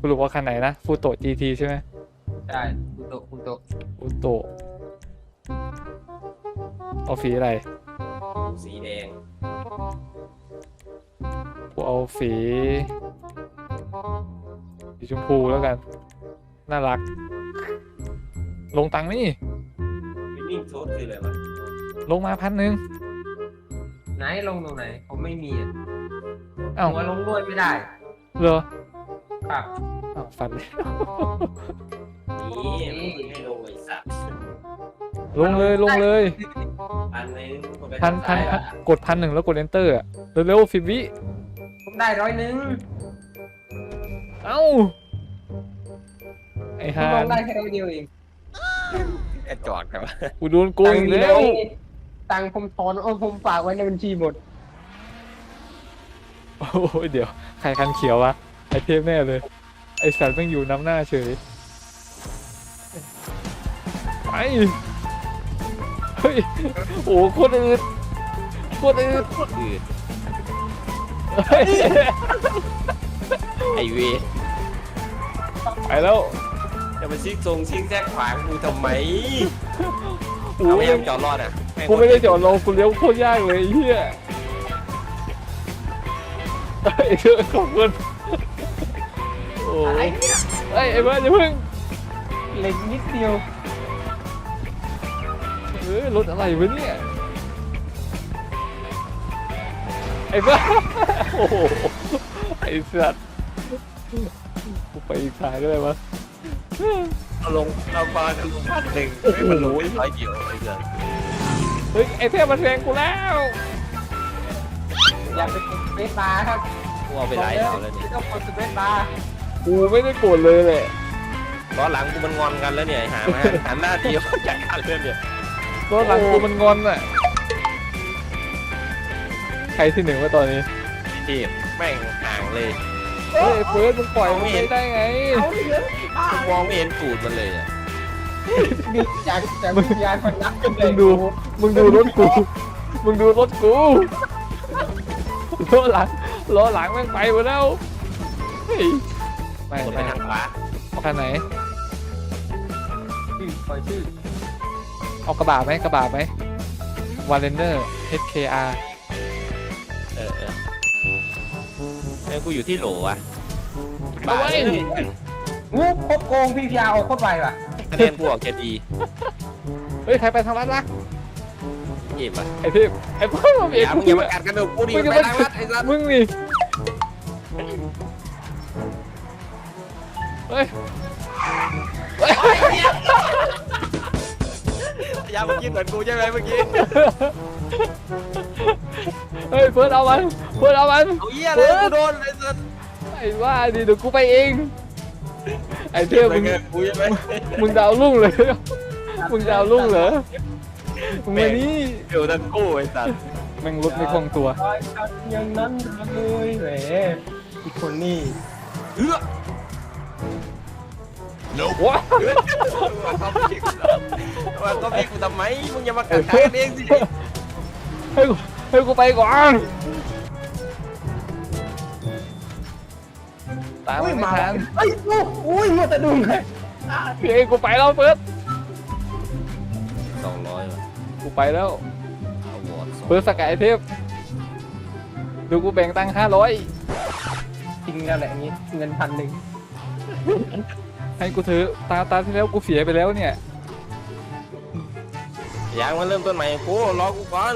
สรุปว่าคันไหนนะฟูโตะ GT ใช่ไหมใช่คุณโตะคุณโตะฟูโตะเอาสีอะไรสีแดงกูเอาสีสีชมพูแล้วกัน น่ารัก ลงตังค์นี่วินนิ่งโทษคืออะไรวะลงมาพันหนึ่งไหนลงตรงไหนผมไม่มีอะเอ้าผมว่าลงด้วยไม่ได้ เหรอ ครับเอ้าฟันเลยนี่มันให้ลงไอ้สัตว์ลงเลยลงเลยพันหนึงกดไปพันทางพันซ้ายพันอะกดพันหนึ่งแล้วกด enter อะเร็วๆสิบวิผมได้ร้อยหนึ่งเอ้าไอ้ผมฮาลนงได้แค่ร้อยเดียวเองแค่จอดกันวะกูโดนโกงอีกแล้วตังค์ผมถอนเอาผมฝากไว้ในบัญชีหมด โอ้ยเดี๋ยวใครคันเขียววะ ไอเทพแน่เลย ไอสัตว์แม่งอยู่น้ำหน้าเฉยไปเฮ้ยโอ้โคตรอืดโคตรอืดอืดเฮ้ยไอเวรไปแล้วจะมาซิกทรงซิกแซกขวางกูทำไมโอ้เอาไม่ยยังจอดรอดอะแงกูไม่ได้จอดรอกูเลี้ยวโคตรยากเลยไอ้เฮียเฮ้ยขอบคุณโอ้อะไรย เฮ้ยไอ้เบิร์ดอย่าเพิ่งเหล็กนิดเดียวเฮ้ยรถอะไรวะเนี่ยไอ้บ้าโอ้โหไอ้สัตว์กูไปอีกทางก็ได้วะเอาลงเราปากันลงพันหนึ่งไม่มันลงร้อยเดียวไอ้สัสเฮ้ยไอ้เทพมันแทงกูแล้วอย่าไปกดสเปซบาร์ครับกูเอาไปหลายเอาแล้วนี่ไม่ต้องกดสเปซบาร์ กูไม่ได้โกรธเลยแหละตอนหลังกูมันงอนกันแล้วเนี่ยไอ้หามาหันหน้าเดียวจากกันเลยเนี่ยตอนหลังกูมันงอนอะใครที่หนึ่งวะตอนนี้ที่แม่งห่างเลย เฮ้ยเฟิร์สมึงปล่อยมันไม่ได้ไงเอาเยอะบ้ากูมองไม่เห็นตูดมันเลยอะดิจากจากวิญญาณคนรักกันเลมึยงดูมึงดูรถกูมึงดูรถกูล้อหลังล้อหลังแม่งไปหมดแล้วเฮ้ย ไม่กดไปไม่ทางขวาเอาคันไหน ชื่อคอยชื่อเอากระบะไหมกระบะไหมวาเลนเนอร์ HKR เออเออเอ้ยกูอยู่ที่โหลอะเอาไว้ งูโคตรโกงพี่พีอาร์โคตรไวว่ะคะแนนกูออกแค่ดีเฮ้ย ใครไปทางลัดล่ะเจ็บอะไอ้พี่ไอ้พ่อมาอเบียดย่ากูมึงอย่ามากัดกันดูกูดิมึงไปจะทางมาลัดไอ้สัสมึงนี่ เฮ้ยอย่าเมื่อกี้เหมือนกูใช่ไหมเมื่อกี้เฮ้ยเฟิร์สเอามันเฟิร์สเอามันเอาเหี้ยเลยกูโดนไอ้สัสไอ้ว่าดิเดี๋ยวกูไปเอง ไอ้เทพไปมึงเงินกูใช่ไหมมึงดาวรุ่งเลยมึงดาวรุ่งเหรอมึงมานี่เดี๋ยวทั้งคู่ไอ้สัสแม่งรถไม่คล่องตัวร้อยคันอย่างนั้นเลยแหมอีกคนนี่เอื้อ ว้าว่าเขาพี่กูว่าเขาพี่กูทำไมมึงอย่ามากัดขากันเองสิให้กูให้กูไปก่อนตามอุ้ไม่ยมาทันเฮ้ยโอ้อุ้ยมัวแต่ดุงเลยเฮ้ยกูไปแล้วเฟิร์สสองร้อยว่ะกูไปแล้วเอาวอร์ดสองเฟิร์สสกายเทพดูกูแบ่งตังค์ห้าร้อยจริงแล้วแหละอย่างงี้เงินพันหนึ่ง ให้กูถือตาตาที่แล้วกูเสียไปแล้วเนี่ยอยางมาเริ่มต้นใหม่กูรอกูก่อน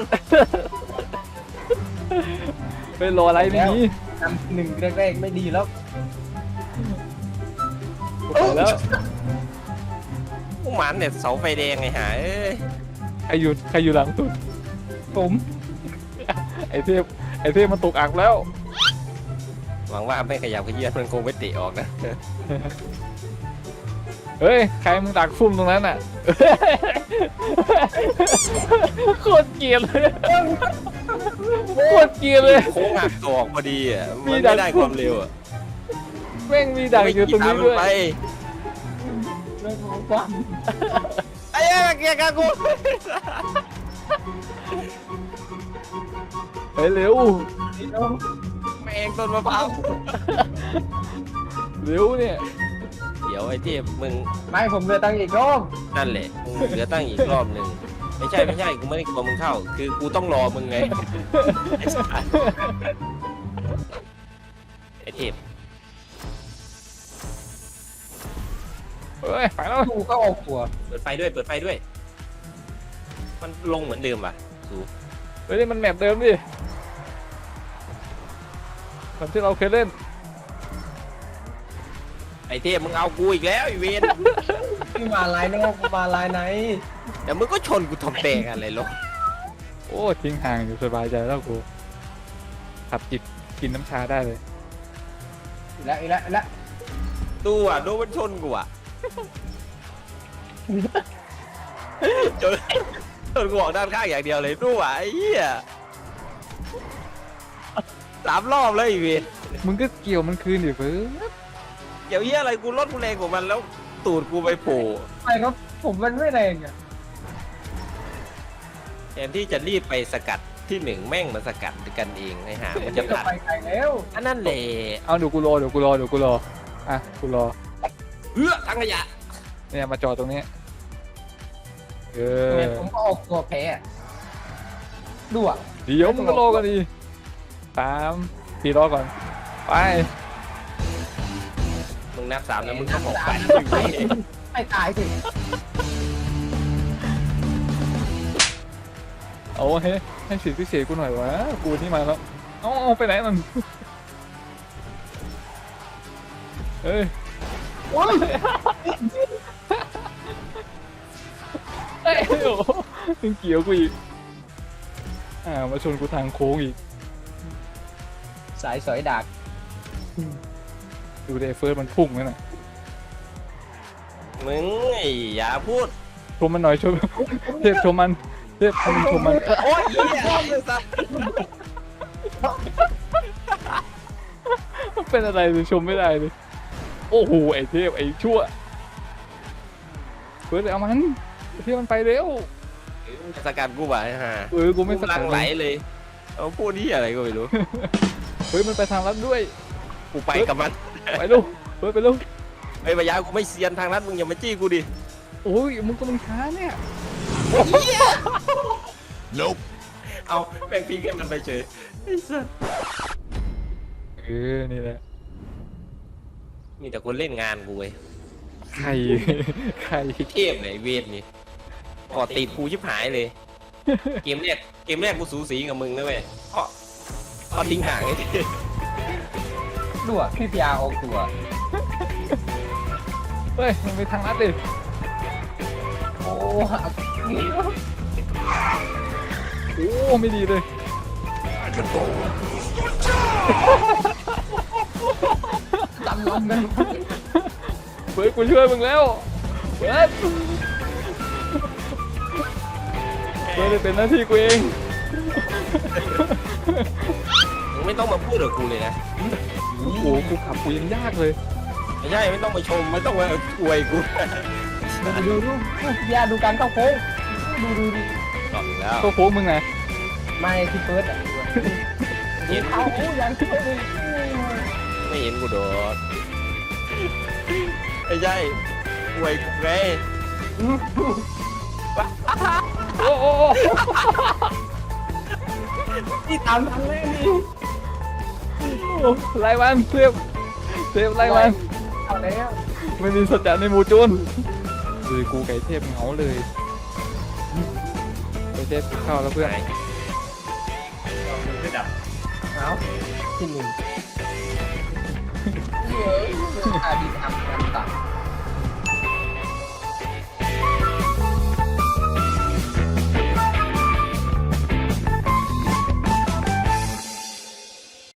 ไปรออะไรไม่มีนำหนึ่งแรกๆไม่ดีแล้วกูไปแล้วกูหมันเนี่ยเสาไฟแดงไอ้ห่าเอ้ยใครอยู่ใครอยู่หลังสุดผมไอ้เทพไอ้เทพมันตกอักแล้ว หวังว่าไม่ขยับขยื่นมันคงไม่เตะออกนะ เฮ้ย ใครมึงดักฟุ่มตรงนั้นอะ โคตรเกลียดเลย โคตรเกลียดเลย โค้งหักตัวออกพอดีอะมีมันดัไม่กได้ความเร็วอะแม่งมีดักอยู่ตรงนี้ด้วยไปเรื่องของความไอ้เหี้ยเกียร์กันกูเฮ้ยเร็ว ที่น้องแม่งต้นมะพร้าวเร็วเนี่ย เดี๋ยวไอ้ที่มึงไม่ผมเหลือตังค์อีกรอบนั่นแหละมึงเหลือตั้งอีกรอบหนึ่งไม่ใช่ไม่ใช่กูไม่ได้กลัวมึงเข้า คือกูต้องรอมึงไงไอ้สัสไอ้เทพเฮ้ย ไปแล้วดูก็ออกตัวเปิดไฟด้วยเปิดไฟด้วย มันลงเหมือนเดิมป่ะสูเฮ้ยนี่มันแมปเดิมดิ แบบที่เราเคยเล่น ไอ้เทพมึงเอากูอีกแล้วไอีเวนพี่มาลายนอกกูมาลายไหนเดี๋ยวมึงก็ชนกูทำแตกอะไรหรอกโอ้ทิ้งห่างอยู่สบายใจแล้วกูขับจิบกินน้ำชาได้เลย อีกแล้วอีกแล้วอีกแล้วดูอะดูมันชนกูอะจนจนกูออกด้านข้างอย่างเดียวเลยดูอะไอ้เหี้ย สามรอบเลยไอีเวนมึงก็เกี่ยวมันคืนดิเพื่อเดี๋ยวเหี้ยอะไรกูรถกูแรงกว่ามันแล้วตูดกูไปโผล่ไปครับผมมันไม่แรงอะแทนที่จะรีบไปสกัดที่หนึ่งแม่งมาสกัดกันเองไอ้ห่ามันจะจะผ่านไปไกลแล้วอันนั่นแหละเอาเดี๋ยวกูรอเดี๋ยวกูรอเดี๋ยวกูรออะกูรอเอื้อทั้งขยะเนี่ยมาจอดตรงนี้เออเนี่ยผมก็ออกตัวแพ้อะดูอะเดี๋ยวมึงก็รอกันดี สามสี่รอก่อน ไป มึงนับสามแล้วมึงก็บอกไปไปไปตายสิเอาเฮ้ยให้สิทธิพิเศษกูหน่อยวะ กูนี่มาแล้ว เอาเอาไปไหนมันเฮ้ยโอ้ยเอ้ยโอ้โหยังเกี่ยวกูอีก อ่า มาชนกูทางโค้งอีก สายสอยดากดูเดเฟิร์สมันพุ่งนั่นน่ะมึงไอ้อย่าพูดชมมันหน่อยชมเทพชมมันเทพให้มันชมมันโอ้ยเหี้ยไอ้สัสเป็นอะไรเลยชมไม่ได้เลยโอ้โหไอ้เทพไอ้ชั่วเฟิร์สเอามันไอ้เทพมันไปเร็วสกัดกูบ่ะไอ้ห่าเออกูไม่สหลักัดงไหลเลยเอาพูดนี่อะไรก็ไม่รู้เฮ้ยมันไปทางลัดด้วย กูไปกับมันไปเร็วเฟิร์สไปเร็วไอ้พยากูไม่เซียนทางนั้นมึงอย่ามาจี้กูดิโอ้ยมึงก็มึงช้าเนี่ยเอาแม่งพิงให้มันไปเฉยไอ้สัสเออนี่แหละมีแต่คนเล่นงานกูเว้ยใครใครพี่เทพเนี่ยไอ้เวทนี่ก่อติดกูชิบหายเลย เกมแรกเกมแรกกูสูสีกับมึงนะเว้ยเพราะ เพราทิ้งห่างไอ้ที่ดูอะพี่พีอาร์ออกตัวเฮ้ย มันไปทางลัดดิโอ้หักโอ้ไม่ดีเลยลำลำกันเฟิร์สกูช่วยมึงแล้วเฟิร์สเฟิร์สจะเป็นหน้าที่กูเอง ไม่ต้องมาพูดกับกูเลยนะโอ้โหกูขับกูยังยากเลยไม่ใช่ไม่ต้องมาชมไม่ต้องมาอวยกูดูดูดูพี่อาร์ดูการเข้าโค้งดูดูดูตอบอีกแล้วก็โค้งมึงไงไม่ที่เฟิร์สอะเห็นเขาโอ้ยังที่เฟิร์สเลยไม่เห็นกูโดดไม่ใช่อวยกูไงโอ้โอ้โอ้ที่ตามทันเลยนี่ โอ้ไล่มันเทพเทพไล่มันเอาแล้วไม่มีสัจจะในหมู่จุนคือกูไก่เทพเหงาเลยไก่เทพเข้าแล้วเพื่อนไหนเอามือไปดับเอาที่หนึ่งเยอะอาดีทำ